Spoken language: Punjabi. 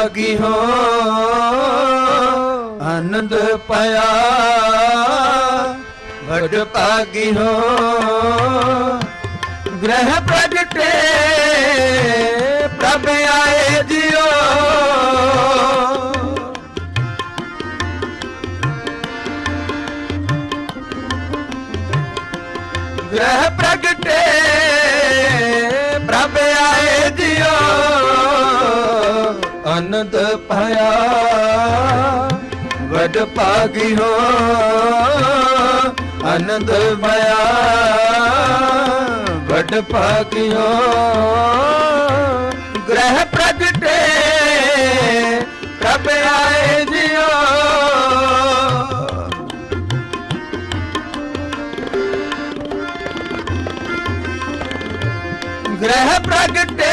ਭਾਗੀ ਹੋ ਆਨੰਦ ਪਾਇਆ। ਵਡ ਭਾਗੀ ਹੋ ਗ੍ਰਹਿ ਪ੍ਰਗਟੇ ਪ੍ਰਭ ਆਏ ਜਿਓ। ਗ੍ਰਹਿ ਪ੍ਰਗਟੇ ਆਨੰਦ ਪਾਇਆ। ਵਡ ਪਾਗੀ ਹੋ। ਆਨੰਦ ਪਾਇਆ ਵਡ ਪਾਗੀ ਹੋ। ਗ੍ਰਹਿ ਪ੍ਰਗਟੇ ਪ੍ਰਭ ਆਏ ਗ੍ਰਹਿ ਪ੍ਰਗਟੇ